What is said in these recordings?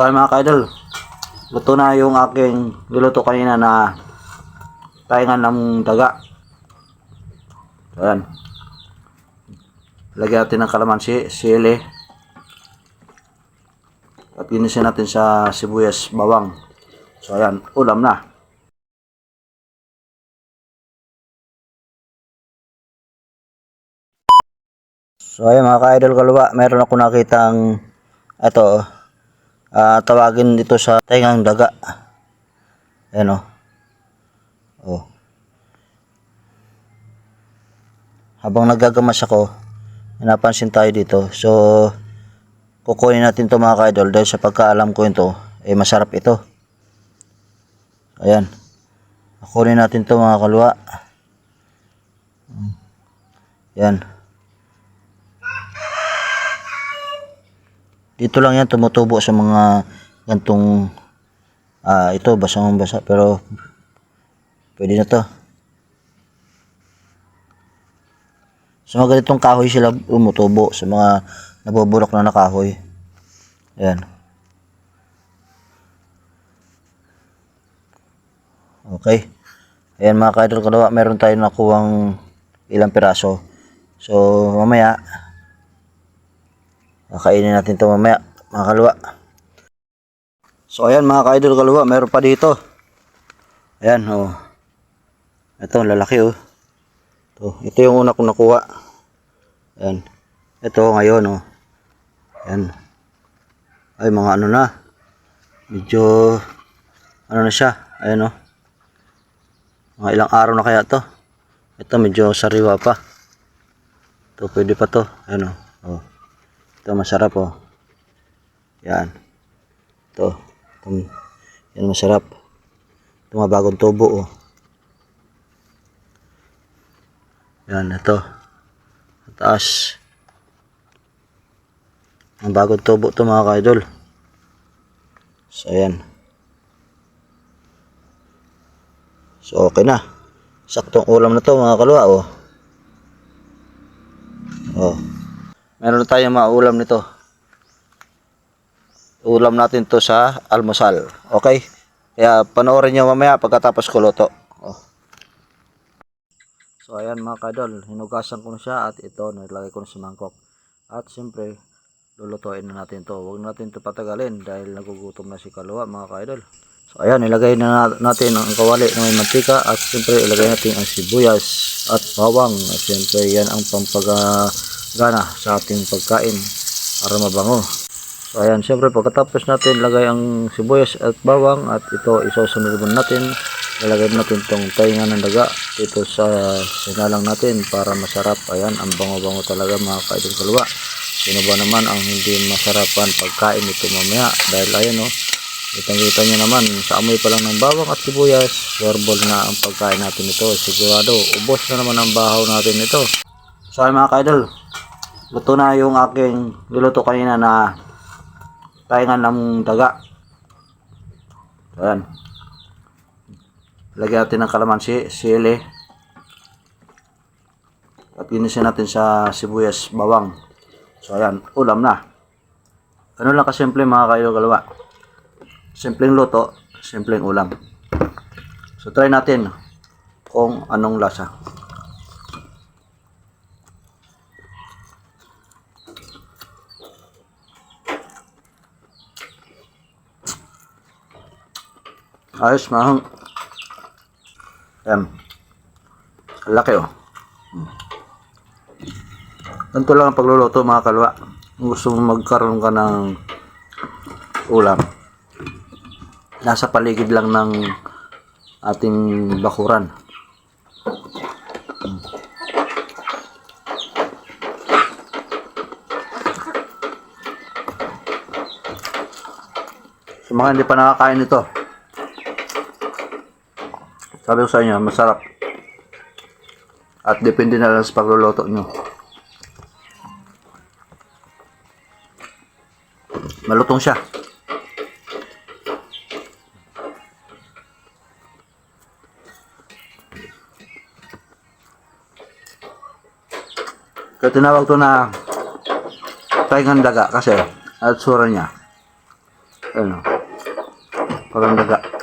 So ay mga kaidol, luto na yung aking niluto kanina na taingan ng daga. So ayan. Lagyan natin ng kalamansi, sili. At ginisin natin sa sibuyas bawang. So ayan, ulam na. So ayun mga ka-idol kaluwa, meron ako nakitang ito, ah tawagin dito sa tengang daga. Ayan o. Oh. Habang nagagamas ako, napansin tayo dito. So, kukunin natin to mga ka-idol dahil sa pagkaalam ko ito, eh masarap ito. Ayan. Kukunin natin to mga kaluwa. Ayan. Dito lang yan tumutubo sa mga gantong ah ito basang basa pero pwede na to. Sa mga ganitong kahoy sila tumutubo sa mga nabubulok na na kahoy. Ayan. Okay. Ayan mga kaidol kalawa, meron tayong nakuwang ilang piraso. So mamaya Kakainin natin ito mamaya, mga kalwa. So, ayan mga ka-idol kalwa, meron pa dito. Ayan, oh. Ito, lalaki, oh. Ito, ito yung una kong nakuha. Ayan. Ito, ngayon, oh. Ayan. Ay, mga ano na. Medyo, ano na siya. Ayan, oh. Mga ilang araw na kaya to. Ito, medyo sariwa pa. Ito, pwede pa to. Ayan, oh. Oh. Ito masarap oh. Yan. Ito. Ito. Yan masarap. Ito mga tubo oh. Yan ito. Sa Taas. Ang bagong tubo to mga kaidol. So ayan. So okay na. Saktong ulam na to mga kalwa. Oh. Meron tayong maulam nito. Ulam natin to sa almusal. Okay? Kaya panoorin nyo mamaya pagkatapos ko luto. Oh. So ayan mga kadol, hinugasan ko na siya at ito nilagay ko na sa mangkok. At siyempre, lulutuin na natin to. Huwag natin to patagalin dahil nagugutom na si Kalua mga kadol. So ayan, ilagay na na- natin ang kawali na may mantika at siyempre ilagay natin ang sibuyas at bawang. Siyempre yan ang pampagana sa ating pagkain para mabango. So ayan, siyempre pagkatapos natin lagay ang sibuyas at bawang at ito isosunod natin. Lalagay natin tong tainga ng daga dito sa sinalang natin para masarap. Ayan, ang bango-bango talaga mga kaidol kalwa. Sino ba naman ang hindi masarapan pagkain ito mamaya dahil ayan oh, Kitang-kita nyo naman, sa amoy pa lang ng bawang at sibuyas, verbal na ang pagkain natin ito. Sigurado, ubos na naman ang bahaw natin ito. So mga kaidol, luto na yung aking niluto kanina na taingan ng daga. Ayan. Lagyan natin ng kalamansi, sili. At ginisin natin sa sibuyas bawang. So ayan, ulam na. Ano lang kasimple mga kaidol kalawa simpleng luto, simpleng ulam. So try natin kung anong lasa. Ayos, mahang. Yan. Ang Laki oh. Hmm. Ganito lang ang pagluluto mga kalwa. Kung gusto mo magkaroon ka ng ulam nasa paligid lang ng ating bakuran. Sa mga hindi pa nakakain nito, sabi ko sa inyo, masarap. At depende na lang sa pagluluto nyo. Malutong siya. Kaya tinawag to na taingan daga kasi at sura niya. Ano? Parang daga.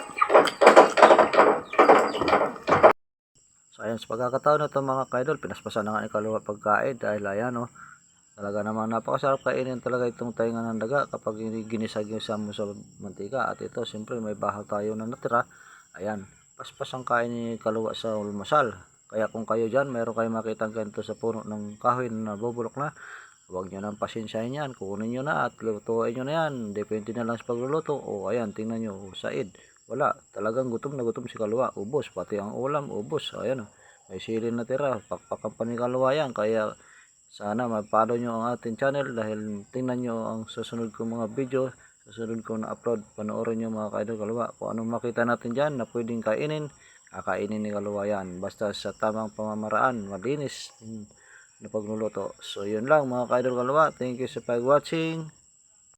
Ayan, sa pagkakataon na ito mga kaidol, pinaspasan na nga ni Kaluwa pagkain dahil ayan o. Talaga naman napakasarap kainin talaga itong tainga ng daga kapag ginisag-gisa mo sa mantika. At ito, siyempre may bahaw tayo na natira. Ayan, paspas ang kain ni Kaluwa sa ulmasal. Kaya kung kayo dyan, meron kayo makitang ganito sa puno ng kahoy na bubulok na, huwag nyo nang pasensyahin yan. Kunin nyo na at lutuin nyo na yan. Depende na lang sa pagluluto. O ayan, tingnan nyo, o, said. Wala, talagang gutom na gutom si Kaluwa. Ubos, pati ang ulam, ubos. Ayan o, may sili na tira. Pakpakan pa ni Kaluwa yan. Kaya sana mapalo nyo ang ating channel dahil tingnan nyo ang susunod kong mga video. Susunod ko na upload. Panoorin nyo mga kaidol Kaluwa. Kung anong makita natin dyan na pwedeng kainin, kakainin ni Kaluwa yan. Basta sa tamang pamamaraan, malinis mm, na pagluluto. So yun lang mga kaidol Kaluwa. Thank you sa pag-watching.